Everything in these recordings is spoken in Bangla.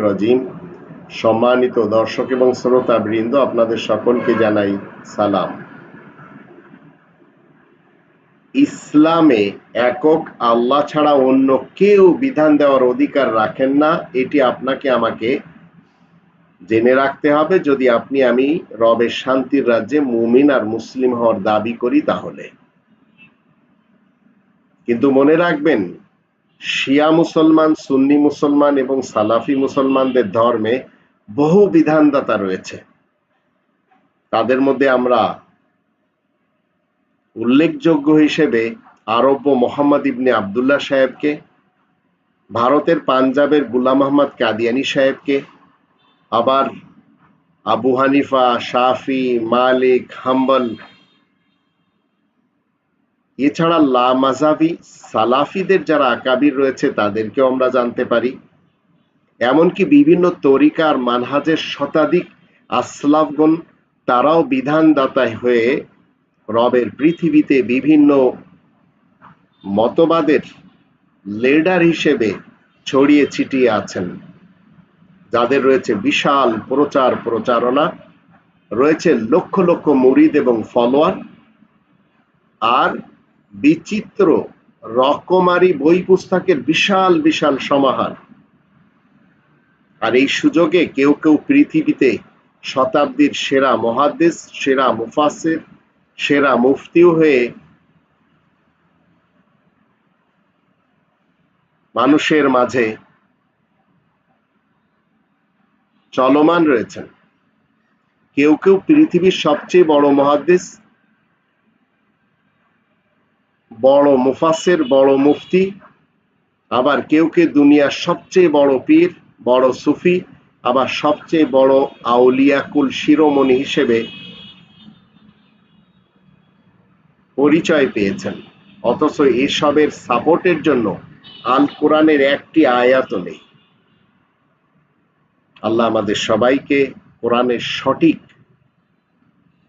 রাজিম। সম্মানিত দর্শক এবং শ্রোতা বৃন্দ আপনাদের সকলকে জানাই সালাম। ইসলামে একক আল্লাহ ছাড়া অন্য কেউ বিধান দেওয়ার অধিকার রাখেন না, এটি আপনাকে আমাকে জেনে রাখতে হবে। যদি আপনি আমি রবের শান্তির রাজ্যে মুমিন আর মুসলিম হওয়ার দাবি করি তাহলে। কিন্তু মনে রাখবেন শিয়া মুসলমান, সুন্নি মুসলমান এবং সালাফি মুসলমানদের ধর্মে বহু বিধানদাতা রয়েছে। তাদের মধ্যে আমরা উল্লেখযোগ্য হিসেবে আরব্য মোহাম্মদ ইবনে আবদুল্লাহ সাহেবকে, ভারতের পাঞ্জাবের গুলাম আহমদ কাদিয়ানি সাহেবকে, আবার আবু হানিফা, শাফি, মালিক, হাম্বল এছাড়া লা মাজাবি সালাফিদের যারা আকাবির রয়েছে তাদেরকেও আমরা জানতে পারি। এমনকি বিভিন্ন তরিকার মানহাজের শতাধিক আসলাফগণ তারাও বিধানদাতায় হয়ে রবের পৃথিবীতে বিভিন্ন মতবাদের লিডার হিসেবে ছড়িয়ে ছিটিয়ে আছেন। যাদের রয়েছে বিশাল প্রচার প্রচারণা, রয়েছে লক্ষ লক্ষ মুরিদ এবং ফলোয়ার, আর বিচিত্র রকমারি বই পুস্তকের বিশাল বিশাল সমাহার। আর এই সুযোগে কেউ কেউ পৃথিবীতে শতাব্দীর সেরা মহাদেশ, সেরা মুফাসের সেরা মুফতিও হয়ে মানুষের মাঝে চলমান রয়েছেন। কেউ কেউ পৃথিবীর সবচেয়ে বড় মহাদেশ বড় মুফাসের বড় মুফতি, আবার কেউ কে দুনিয়ার সবচেয়ে বড় পীর, বড় সুফি, আবার সবচেয়ে বড় আউলিয়াকুল শিরোমণি হিসেবে পরিচয় পেয়েছেন। অথচ এসবের সাপোর্টের জন্য আল কোরআনের একটি আয়াত নেই। আল্লাহ আমাদের সবাইকে কোরআনের সঠিক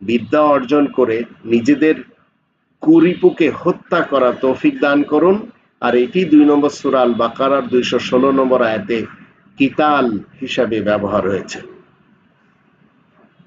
বিদ্যা অর্জন করে নিজেদের কুরিপুকে হত্যা করা তৌফিক দান করুন। আর এটি দুই নম্বর সুরাল বাকারার দুইশো ষোলো নম্বর আয়াতে কিতাল হিসাবে ব্যবহার হয়েছে।